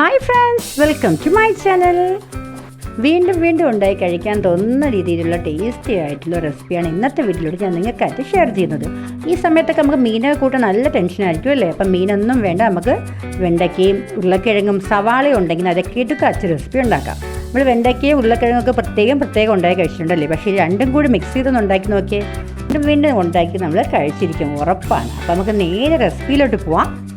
Hi friends welcome to my channel വീണ്ടും വീണ്ടും ഉണ്ടായി കഴിക്കാൻ തോന്നുന്ന രീതിയിലുള്ള ടേസ്റ്റി ആയിട്ടുള്ള റെസിപ്പിയാണ് ഇന്നത്തെ വീട്ടിലൂടെ ഞാൻ നിങ്ങൾക്കായിട്ട് ഷെയർ ചെയ്യുന്നത്. ഈ സമയത്തൊക്കെ നമുക്ക് മീനൊക്കെ കൂട്ടാൻ നല്ല ടെൻഷനായിരിക്കും അല്ലേ? അപ്പം മീനൊന്നും വേണ്ട. നമുക്ക് വെണ്ടയ്ക്കയും ഉരുളക്കിഴങ്ങും സവാളയും ഉണ്ടെങ്കിൽ അതൊക്കെ ഇട്ട് കച്ച റെസിപ്പി ഉണ്ടാക്കാം. നമ്മൾ വെണ്ടയ്ക്കയും ഉരുളക്കിഴങ്ങൊക്കെ പ്രത്യേകം പ്രത്യേകം ഉണ്ടായി കഴിച്ചിട്ടുണ്ടല്ലേ പക്ഷേ രണ്ടും കൂടി മിക്സ് ചെയ്തൊന്ന് ഉണ്ടാക്കി നോക്കിയേ. വീണ്ടും വീണ്ടും ഉണ്ടാക്കി നമ്മൾ കഴിച്ചിരിക്കും. ഉറപ്പാണ്. അപ്പോൾ നമുക്ക് നേരെ റെസിപ്പിയിലോട്ട് പോവാം.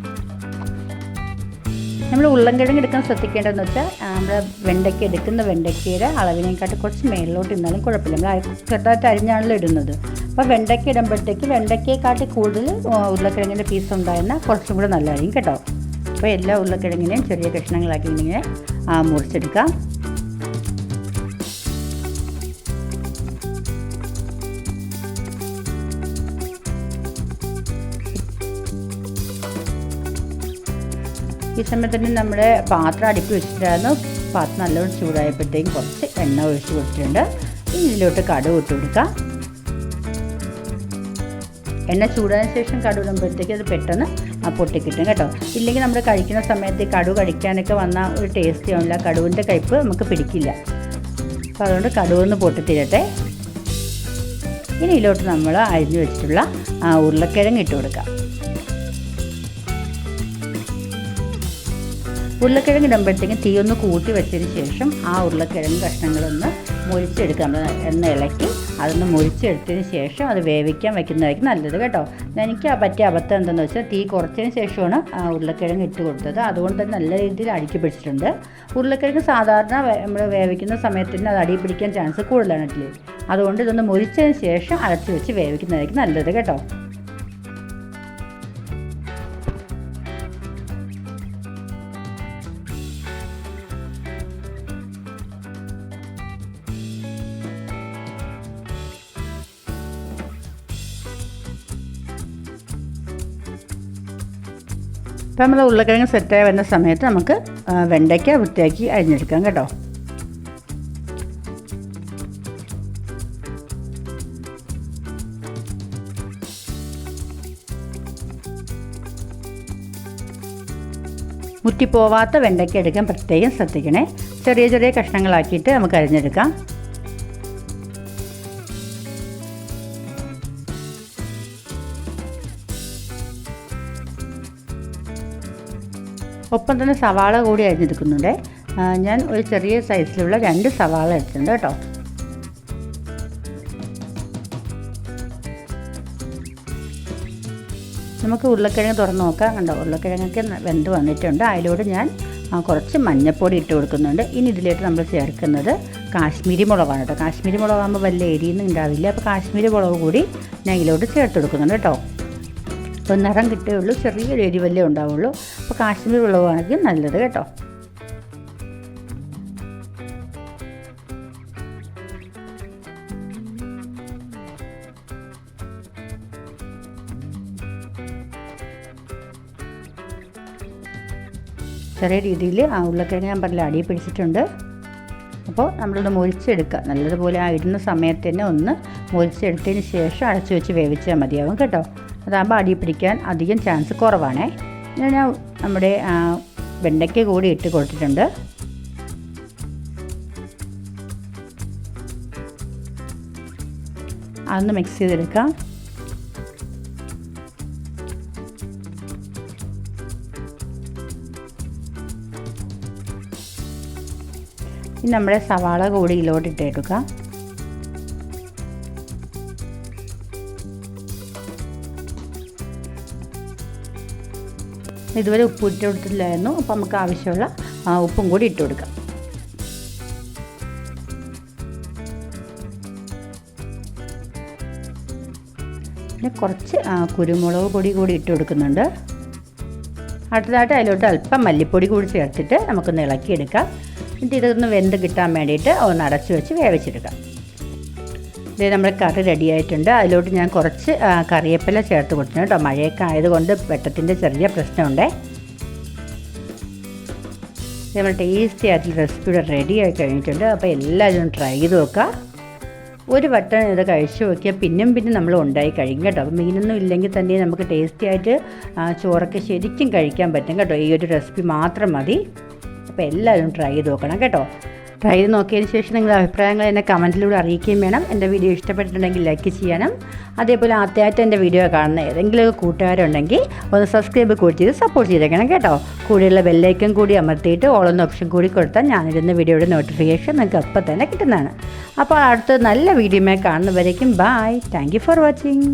നമ്മൾ ഉരുളൻകിഴങ്ങ് എടുക്കാൻ ശ്രദ്ധിക്കേണ്ടതെന്ന് വെച്ചാൽ നമ്മൾ വെണ്ടയ്ക്ക എടുക്കുന്ന വെണ്ടയ്ക്കയുടെ അളവിനേക്കാട്ട് കുറച്ച് മേളിലോട്ട് ഇന്നാലും കുഴപ്പമില്ല. നമ്മൾ ചെറുതായിട്ട് അരിഞ്ഞാണല്ലോ ഇടുന്നത്. അപ്പോൾ വെണ്ടയ്ക്ക ഇടുമ്പോഴത്തേക്ക് വെണ്ടയ്ക്കയെക്കാട്ടി കൂടുതൽ ഉരുളക്കിഴങ്ങിന്റെ പീസ് ഉണ്ടായിരുന്നാൽ കുറച്ചും കൂടെ നല്ലതായിരിക്കും കേട്ടോ. അപ്പോൾ എല്ലാ ഉരുളക്കിഴങ്ങിനെയും ചെറിയ കഷ്ണങ്ങളാക്കി ഇങ്ങനെ മുറിച്ചെടുക്കാം. ഈ സമയത്ത് തന്നെ നമ്മുടെ പാത്രം അടുപ്പി വെച്ചിട്ടായിരുന്നു. പാത്രം നല്ലോണം ചൂടായപ്പോഴത്തേക്കും കുറച്ച് എണ്ണ ഒഴിച്ച് കൊടുത്തിട്ടുണ്ട്. ഇനി ഇതിലോട്ട് കടുക് ഇട്ട് കൊടുക്കാം. എണ്ണ ചൂടായ ശേഷം കടുക് ഇടുമ്പോഴത്തേക്ക് അത് പെട്ടെന്ന് പൊട്ടിക്കിട്ടും കേട്ടോ. ഇല്ലെങ്കിൽ നമ്മൾ കഴിക്കുന്ന സമയത്ത് ഈ കടുക് കടിക്കാനൊക്കെ വന്ന ഒരു ടേസ്റ്റ് ആവില്ല. കടുവിന്റെ കയ്പ്പ് നമുക്ക് പിടിക്കില്ല. അപ്പോൾ അതുകൊണ്ട് കടുവൊന്ന് പൊട്ടിത്തിരട്ടെ. ഇനി ഇതിലോട്ട് നമ്മൾ അരിഞ്ഞു വെച്ചിട്ടുള്ള ഉരുളക്കിഴങ്ങ് ഇട്ട് കൊടുക്കാം. ഉരുളക്കിഴങ്ങ് ഇടുമ്പോഴത്തേക്കും തീ ഒന്ന് കൂട്ടി വെച്ചതിന് ശേഷം ആ ഉരുളക്കിഴങ്ങ് കഷ്ണങ്ങളൊന്ന് മുരിച്ചെടുക്കാം എണ്ണ ഇളക്കി അതൊന്ന് മുരിച്ചെടുത്തതിന് ശേഷം അത് വേവിക്കാൻ വെക്കുന്നതായിരിക്കും നല്ലത് കേട്ടോ. എനിക്ക് ആ പറ്റിയ അബദ്ധം എന്താണെന്ന് വെച്ചാൽ തീ കുറച്ചതിന് ശേഷമാണ് ഉരുളക്കിഴങ്ങ് ഇട്ട് കൊടുത്തത്. അതുകൊണ്ട് തന്നെ നല്ല രീതിയിൽ അടുക്കി പിടിച്ചിട്ടുണ്ട്. ഉരുളക്കിഴങ്ങ് സാധാരണ നമ്മൾ വേവിക്കുന്ന സമയത്ത് തന്നെ അത് അടി പിടിക്കാൻ ചാൻസ് കൂടുതലാണ് ഇഡ്ഡലി അതുകൊണ്ട് ഇതൊന്ന് മുരിച്ചതിന് ശേഷം അടച്ചു വെച്ച് വേവിക്കുന്നതായിരിക്കും നല്ലത് കേട്ടോ. ഇപ്പം നമ്മൾ ഉരുളക്കിഴങ്ങ് സെറ്റായി വരുന്ന സമയത്ത് നമുക്ക് വെണ്ടയ്ക്ക വൃത്തിയാക്കി അരിഞ്ഞെടുക്കാം കേട്ടോ. മുറ്റിപ്പോവാത്ത വെണ്ടയ്ക്ക എടുക്കാൻ പ്രത്യേകം ശ്രദ്ധിക്കണേ. ചെറിയ ചെറിയ കഷ്ണങ്ങളാക്കിയിട്ട് നമുക്ക് അരിഞ്ഞെടുക്കാം. ഒപ്പം തന്നെ സവാള കൂടി അരിഞ്ഞെടുക്കുന്നുണ്ട്. ഞാൻ ഒരു ചെറിയ സൈസിലുള്ള രണ്ട് സവാള എടുത്തിട്ടുണ്ട് കേട്ടോ. നമുക്ക് ഉരുളക്കിഴങ്ങ് തുറന്ന് നോക്കാം. കണ്ടോ ഉരുളക്കിഴങ്ങൊക്കെ വെന്ത് വന്നിട്ടുണ്ട്. അതിലൂടെ ഞാൻ കുറച്ച് മഞ്ഞൾപ്പൊടി ഇട്ട് കൊടുക്കുന്നുണ്ട്. ഇനി ഇതിലേക്ക് നമ്മൾ ചേർക്കുന്നത് കാശ്മീരി മുളകാണ് കേട്ടോ. കാശ്മീരി മുളകാകുമ്പോൾ വലിയ എരിയൊന്നും ഉണ്ടാവില്ല. അപ്പോൾ കാശ്മീരി മുളക് കൂടി ഞാൻ ഇതിലോട്ട് ചേർത്ത് കൊടുക്കുന്നുണ്ട് കേട്ടോ. അപ്പോൾ നിറം കിട്ടേ ഉള്ളൂ ചെറിയൊരു എരിവല്ലേ ഉണ്ടാവുള്ളൂ. അപ്പോൾ കാശ്മീർ വിളവാണെങ്കിൽ നല്ലത് കേട്ടോ. ചെറിയ രീതിയിൽ ആ ഉരുളക്കിഴങ്ങ് ഞാൻ പറഞ്ഞില്ല അടിയിൽ പിടിച്ചിട്ടുണ്ട്. അപ്പോൾ നമ്മളൊന്ന് മുരിച്ചെടുക്കുക. നല്ലതുപോലെ ആ ഇടുന്ന സമയത്ത് തന്നെ ഒന്ന് മുരിച്ചെടുത്തതിന് ശേഷം അടച്ചു വെച്ച് വേവിച്ചാൽ മതിയാവും കേട്ടോ. അതാകുമ്പോൾ അടി പിടിക്കാൻ അധികം ചാൻസ് കുറവാണേ. ഞാൻ നമ്മുടെ വെണ്ടയ്ക്ക് കൂടി ഇട്ട് കൊടുത്തിട്ടുണ്ട്. അതൊന്ന് മിക്സ് ചെയ്തെടുക്കാം. ഇനി നമ്മുടെ സവാള കൂടി ഇതിലോട്ട് ഇതുവരെ ഉപ്പ് ഇട്ട് കൊടുത്തില്ലായിരുന്നു അപ്പോൾ നമുക്ക് ആവശ്യമുള്ള ഉപ്പും കൂടി ഇട്ട് കൊടുക്കാം. പിന്നെ കുറച്ച് കുരുമുളക് പൊടി കൂടി ഇട്ട് കൊടുക്കുന്നുണ്ട്. അടുത്തതായിട്ട് അതിലോട്ട് അല്പം മല്ലിപ്പൊടി കൂടി ചേർത്തിട്ട് നമുക്കൊന്ന് ഇളക്കിയെടുക്കാം. എന്നിട്ട് ഇതൊന്ന് വെന്ത് കിട്ടാൻ വേണ്ടിയിട്ട് ഒന്ന് അടച്ചു വെച്ച് വേവിച്ചെടുക്കാം. ഇത് നമ്മുടെ കറി റെഡിയായിട്ടുണ്ട് അതിലോട്ട് ഞാൻ കുറച്ച് കറിവേപ്പില ചേർത്ത് കൊടുത്തിട്ടുണ്ട് കേട്ടോ. മഴയൊക്കെ ആയതുകൊണ്ട് വെട്ടത്തിന്റെ ചെറിയ പ്രശ്നമുണ്ടേ. നമ്മൾ ടേസ്റ്റി ആയിട്ട് റെസിപ്പി ഇവിടെ റെഡി ആയി കഴിഞ്ഞിട്ടുണ്ട്. അപ്പോൾ എല്ലാവരും ട്രൈ ചെയ്ത് നോക്കുക. ഒരു വട്ടം ഇത് കഴിച്ചു നോക്കിയാൽ പിന്നും പിന്നെ നമ്മൾ ഉണ്ടായി കഴിക്കും കേട്ടോ. അപ്പോൾ മീനൊന്നും ഇല്ലെങ്കിൽ തന്നെ നമുക്ക് ടേസ്റ്റി ആയിട്ട് ചോറൊക്കെ ശരിക്കും കഴിക്കാൻ പറ്റും കേട്ടോ. ഈ ഒരു റെസിപ്പി മാത്രം മതി. അപ്പോൾ എല്ലാവരും ട്രൈ ചെയ്ത് നോക്കണം കേട്ടോ. ട്രൈ ചെയ്ത് നോക്കിയതിന് ശേഷം നിങ്ങളുടെ അഭിപ്രായങ്ങൾ എന്നെ കമന്റിലൂടെ അറിയിക്കുകയും വേണം. എന്റെ വീഡിയോ ഇഷ്ടപ്പെട്ടിട്ടുണ്ടെങ്കിൽ ലൈക്ക് ചെയ്യണം. അതേപോലെ ആദ്യമായിട്ട് എന്റെ വീഡിയോ കാണുന്ന ഏതെങ്കിലും കൂട്ടുകാരുണ്ടെങ്കിൽ ഒന്ന് സബ്സ്ക്രൈബ് കൂടി ചെയ്ത് സപ്പോർട്ട് ചെയ്തേക്കണം കേട്ടോ. കൂടെയുള്ള ബെല്ലൈക്കൻ കൂടി അമർത്തിയിട്ട് ഓളൊന്ന് ഓപ്ഷൻ കൂടി കൊടുത്താൽ ഞാനിരുന്ന വീഡിയോയുടെ നോട്ടിഫിക്കേഷൻ നിങ്ങൾക്ക് അപ്പം തന്നെ കിട്ടുന്നതാണ്. അപ്പോൾ അടുത്ത നല്ല വീഡിയോമായി കാണുന്നവരേക്കും ബായ് താങ്ക് ഫോർ വാച്ചിങ്